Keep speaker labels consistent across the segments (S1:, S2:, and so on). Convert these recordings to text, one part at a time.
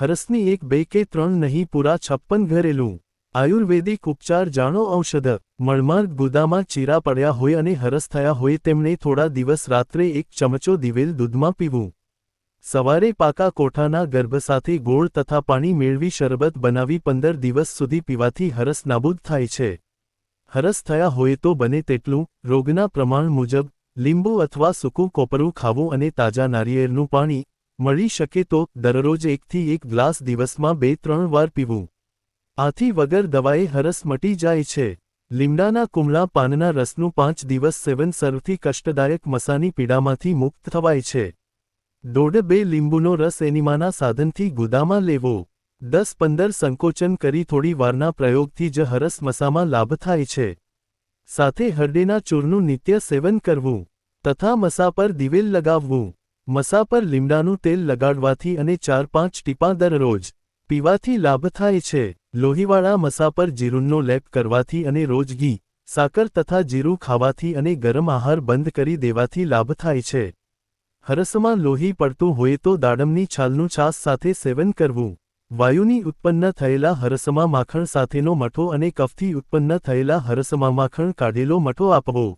S1: હરસની એક, બે કે ત્રણ નહીં, પૂરા છપ્પન ઘરેલું. આયુર્વેદિક ઉપચાર જાણો ઔષધ. મળમાર્ગ ગુદામાં ચીરા પડ્યા હોય અને હરસ થયા હોય તેમણે થોડા દિવસ રાત્રે એક ચમચો દિવેલ દૂધમાં પીવું. સવારે પાકા કોઠાના ગર્ભ સાથે ગોળ તથા પાણી મેળવી શરબત બનાવી પંદર દિવસ સુધી પીવાથી હરસ નાબૂદ થાય છે. હરસ થયા હોય તો બને તેટલું. રોગના પ્રમાણ મુજબ, લીંબુ અથવા સૂકું કોપરું ખાવું અને તાજા નારિયેળનું પાણી મળી શકે તો દરરોજ એકથી એક ગ્લાસ દિવસમાં બે ત્રણ વાર પીવું. આથી વગર દવાએ હરસ મટી જાય છે. લીમડાના કુમળા પાનના રસનું પાંચ દિવસ સેવન સર્વથી કષ્ટદાયક મસાની પીડામાંથી મુક્ત થવાય છે. દોઢ બે લીંબુનો રસ એનિમાના સાધનથી ગુદામાં લેવો. દસ પંદર સંકોચન કરી થોડી વારના પ્રયોગથી જ હરસ મસામાં લાભ થાય છે. સાથે હરડેના ચૂરનું નિત્ય સેવન કરવું. તથા મસા પર દિવેલ લગાવવું. મસા પર લીમડાનું તેલ લગાડવાથી અને ચાર પાંચ ટીપાં દરરોજ પીવાથી લાભ થાય છે. લોહીવાળા મસા પર જીરુંનો લેપ કરવાથી અને રોજ ઘી, સાકર તથા જીરું ખાવાથી અને ગરમ આહાર બંધ કરી દેવાથી લાભ થાય છે. હરસમાં લોહી પડતું હોય તો દાડમની છાલનું છાસ સાથે સેવન કરવું. વાયુની ઉત્પન્ન થયેલા હરસમાં માખણ સાથેનો મઠો અને કફથી ઉત્પન્ન થયેલા હરસમાં માખણ કાઢેલો મઠો આપવો.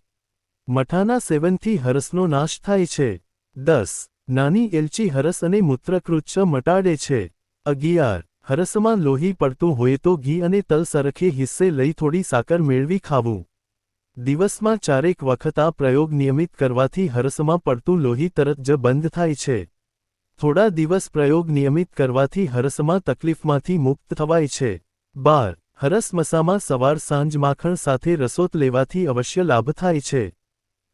S1: મઠાના સેવનથી હરસનો નાશ થાય છે. દસ. નાની એલચી હરસ અને મૂત્રકૃચ્છ મટાડે છે. અગિયાર. હરસમાં લોહી પડતું હોય તો ઘી અને તલ સરખે હિસ્સે લઈ થોડી સાકર મેળવી ખાવું. દિવસમાં ચારેક વખત આ પ્રયોગ નિયમિત કરવાથી હરસમાં પડતું લોહી તરત જ બંધ થાય છે. થોડા દિવસ પ્રયોગ નિયમિત કરવાથી હરસમાં તકલીફમાંથી મુક્ત થવાય છે. બાર. હરસ મસામાં સવાર સાંજ માખણ સાથે રસોત લેવાથી અવશ્ય લાભ થાય છે.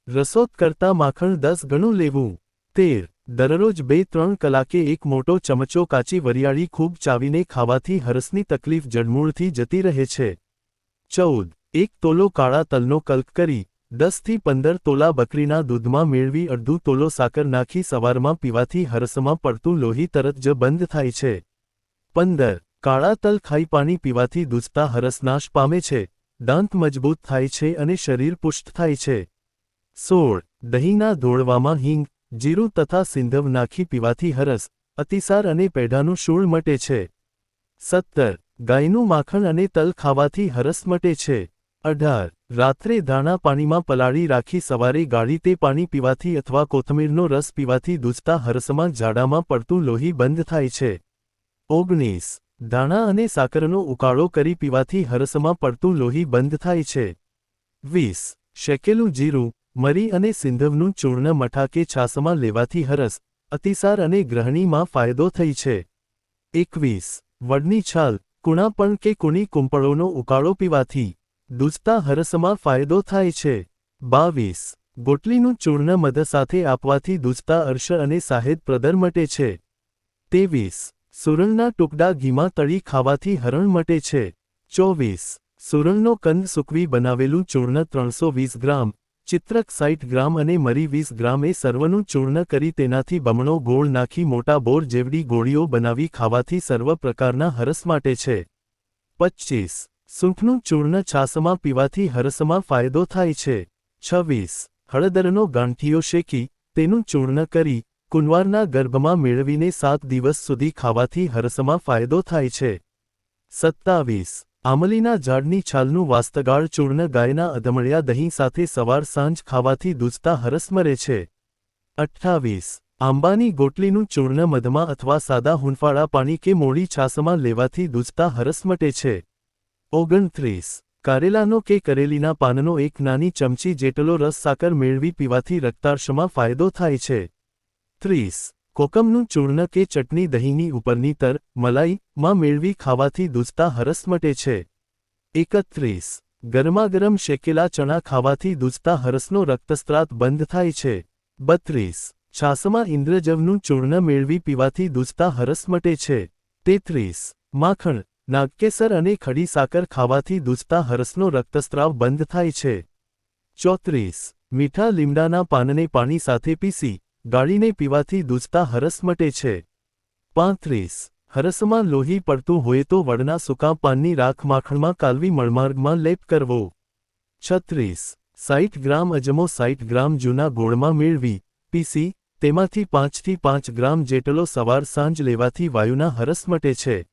S1: રસોત કરતા માખણ દસ ગણું લેવું. તેર દરરોજ બે ત્રણ કલાકે એક મોટો ચમચો કાચી વરિયાળી ખૂબ ચાવીને ખાવાથી હરસની તકલીફ જડમૂળથી જતી રહે છે. ચૌદ, એક તોલો કાળા તલનો કલ્ક કરી, દસથી પંદર તોલા બકરીના દૂધમાં મેળવી અડધું તોલો સાકર નાખી સવારમાં પીવાથી હરસમાં પડતું લોહી તરત જ બંધ થાય છે. પંદર, કાળા તલ ખાઈ પાણી પીવાથી દૂધતા હરસ નાશ પામે છે, દાંત મજબૂત થાય છે અને શરીર પુષ્ટ થાય છે. સોળ, દહીંના ધોળવામાં હિંગ જીરું તથા સિંધવ નાખી પીવાથી હરસ, અતિસાર અને પેઢાનું શૂળ મટે છે. સત્તર. ગાયનું માખણ અને તલ ખાવાથી હરસ મટે છે. અઢાર. રાત્રે ધાણા પાણીમાં પલાળી રાખી સવારે ગાળી તે પાણી પીવાથી અથવા કોથમીરનો રસ પીવાથી દૂધતા હરસમાં ઝાડામાં પડતું લોહી બંધ થાય છે. ઓગણીસ. ધાણા અને સાકરનો ઉકાળો કરી પીવાથી હરસમાં પડતું લોહી બંધ થાય છે. વીસ. શેકેલું જીરું મરી અને સિંધવનું ચૂર્ણ મઠા કે છાસમાં લેવાથી હરસ, અતિસાર અને ગ્રહણીમાં ફાયદો થઈ છે. એકવીસ. વડની છાલ કુણાપણ કે કુણી કુંપળોનો ઉકાળો પીવાથી દૂજતા હરસમાં ફાયદો થાય છે. બાવીસ. ગોટલીનું ચૂર્ણ મધ સાથે આપવાથી દૂજતા અર્શ અને સાહેદ પ્રદર મટે છે. તેવીસ સુરણના ટુકડા ઘીમાં તળી ખાવાથી હરણ મટે છે. ચોવીસ. સુરણનો કંદ સૂકવી બનાવેલું ચૂર્ણ ત્રણસો વીસ ગ્રામ ચિત્રક સાઠ ગ્રામ અને મરી વીસ ગ્રામે સર્વનું ચૂર્ણ કરી તેનાથી બમણો ગોળ નાખી મોટા બોર જેવડી ગોળીઓ બનાવી ખાવાથી સર્વ પ્રકારના હરસ માટે છે. પચ્ચીસ. સૂંઠનું ચૂર્ણ છાસમાં પીવાથી હરસમાં ફાયદો થાય છે. છવ્વીસ. હળદરનો ગાંઠીઓ શેકી તેનું ચૂર્ણ કરી કુંવારના ગર્ભમાં મેળવીને સાત દિવસ સુધી ખાવાથી હરસમાં ફાયદો થાય છે. સત્તાવીસ. આમલીના ઝાડની છાલનું વાસ્તગાળ ચૂર્ણ ગાયના અધમળ્યા દહીં સાથે સવાર સાંજ ખાવાથી દૂધતા હરસ મરે છે. અઠ્ઠાવીસ. આંબાની ગોટલીનું ચૂર્ણ મધમાં અથવા સાદા હુંફાળા પાણી કે મોડી છાસમાં લેવાથી દૂધતા હરસમટે છે. ઓગણત્રીસ. કારેલાનો કે કરેલીના પાનનો એક નાની ચમચી જેટલો રસ સાકર મેળવી પીવાથી રક્તાર્શમાં ફાયદો થાય છે. ત્રીસ. કોકમનું ચૂર્ણ કે ચટણી દહીંની ઉપરની તર, મલાઈ, માં મેળવી ખાવાથી દુસ્તા હરસ મટે છે. એકત્રીસ. ગરમાગરમ શેકેલા ચણા ખાવાથી દુસ્તા હરસનો રક્તસ્ત્રાત બંધ થાય છે. બત્રીસ. છાસમાં ઇન્દ્રજવનું ચૂર્ણ મેળવી પીવાથી દુસ્તા હરસ મટે છે. તેત્રીસ. માખણ, નાગકેસર અને ખડી સાકર ખાવાથી દુસ્તા હરસનો રક્તસ્ત્રાવ બંધ થાય છે. ચોત્રીસ. મીઠા લીમડાના પાનને પાણી સાથે પીસી ગાળીને પીવાથી દૂધતા હરસ મટે છે. પાંત્રીસ. હરસમાં લોહી પડતું હોય તો વડના સૂકા પાનની રાખ માખણમાં કાલવી મળમાર્ગમાં લેપ કરવો. છત્રીસ. સાઈઠ ગ્રામ અજમો સાઠ ગ્રામ જૂના ગોળમાં મેળવી. પીસી. તેમાંથી પાંચથી પાંચ ગ્રામ જેટલો સવાર સાંજ લેવાથી વાયુના હરસ મટે છે.